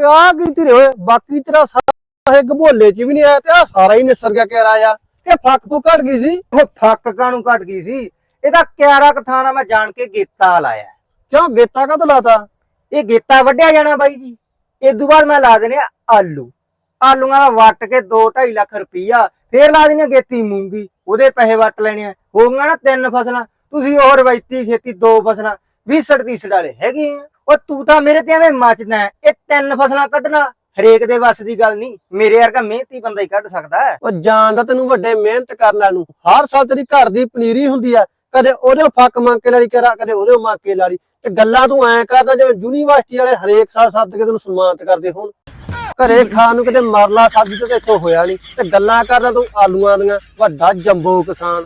ਓਏ ਆ ਕੀ ਤੇਰੇ ਓਏ ਬਾਕੀ ਤੇਰਾ ਸਾਰਾ ਇਹ ਗਭੋਲੇ ਚ ਵੀ ਨਹੀਂ ਆਇਆ ਤੇ ਆ ਸਾਰਾ ਹੀ ਨਿਸਰ ਗਿਆ ਕਹਿ ਰਾਇਆ ਕਿ ਫੱਕ ਫੁੱਕ ਘਟ ਗਈ ਸੀ? ਉਹ ਫੱਕ ਕਾਨੂੰ ਘਟ ਗਈ ਸੀ? ਇਹਦਾ ਕਿਆਰਾ ਕਥਾਨਾ ਮੈਂ ਜਾਣ ਕੇ ਗੇਤਾ ਲਾਇਆ। ਕਿਉਂ ਗੇਤਾ ਕਦ ਲਾਤਾ? ਇਹ ਗੇਤਾ ਵੱਢਿਆ ਜਾਣਾ ਬਾਈ ਜੀ। ਇਦੋਂ ਬਾਅਦ ਮੈਂ ਲਾ ਦੇਣੇ ਆ ਆਲੂ। ਆਲੂਆਂ ਦਾ ਵੱਟ ਕੇ 2.5 ਲੱਖ ਰੁਪਈਆ ਫੇਰ ਲਾ ਦੇਣੀ ਆ ਗੇਤੀ ਮੂੰਗੀ। ਉਹਦੇ ਪੈਸੇ ਵੱਟ ਲੈਣੇ ਆ। ਹੋ ਗਈਆਂ ਨਾ ਤਿੰਨ ਫਸਲਾਂ। ਤੁਸੀਂ ਉਹ ਰਵਾਇਤੀ ਖੇਤੀ ਦੋ ਫਸਲਾਂ 20 30 ਵਾਲੇ ਹੈਗੇ ਆ ਉਹ ਤੂੰ ਤਾਂ ਮੇਰੇ ਤੇ ਐਵੇਂ ਮੱਚਦਾ ਹੈ। ਇਹ ਤਿੰਨ ਫਸਲਾਂ ਕੱਢਣਾ ਹਰੇਕ ਦੇ ਵੱਸ ਦੀ ਗੱਲ ਨਹੀਂ। ਮੇਰੇ ਵਰਗਾ ਮਿਹਨਤੀ ਬੰਦਾ ਹੀ ਕੱਢ ਸਕਦਾ ਹੈ। ਉਹ ਜਾਣਦਾ ਤੈਨੂੰ ਵੱਡੇ ਮਿਹਨਤ ਕਰਨ ਵਾਲ ਨੂੰ। ਹਰ ਸਾਲ ਤੇਰੀ ਘਰ ਦੀ ਪਨੀਰੀ ਹੁੰਦੀ ਆ ਕਦੇ ਉਹਦੇ ਫੱਕ ਮੰਗ ਕੇ ਲਾਰੀ ਕਰਾ ਕਦੇ ਉਹਦੇ ਮੰਗ ਕੇ ਲਾਰੀ ਤੇ ਗੱਲਾਂ ਤੂੰ ਐਂ ਕਰਦਾ ਜਿਵੇਂ ਯੂਨੀਵਰਸਿਟੀ ਵਾਲੇ ਹਰੇਕ ਸਾਲ ਸੱਦ ਕੇ ਤੈਨੂੰ ਸਨਮਾਨਿਤ ਕਰਦੇ ਹੋਣ। ਘਰੇ ਖਾਣ ਨੂੰ ਕਿਤੇ ਮਰਲਾ ਸਬਜ਼ੀ ਤੇ ਇੱਥੋਂ ਹੋਇਆ ਨਹੀਂ। ਤੇ ਗੱਲਾਂ ਕਰਦਾ ਤੂੰ ਆਲੂਆਂ ਦੀਆਂ। ਵੱਡਾ ਜੰਬੋ ਕਿਸਾਨ।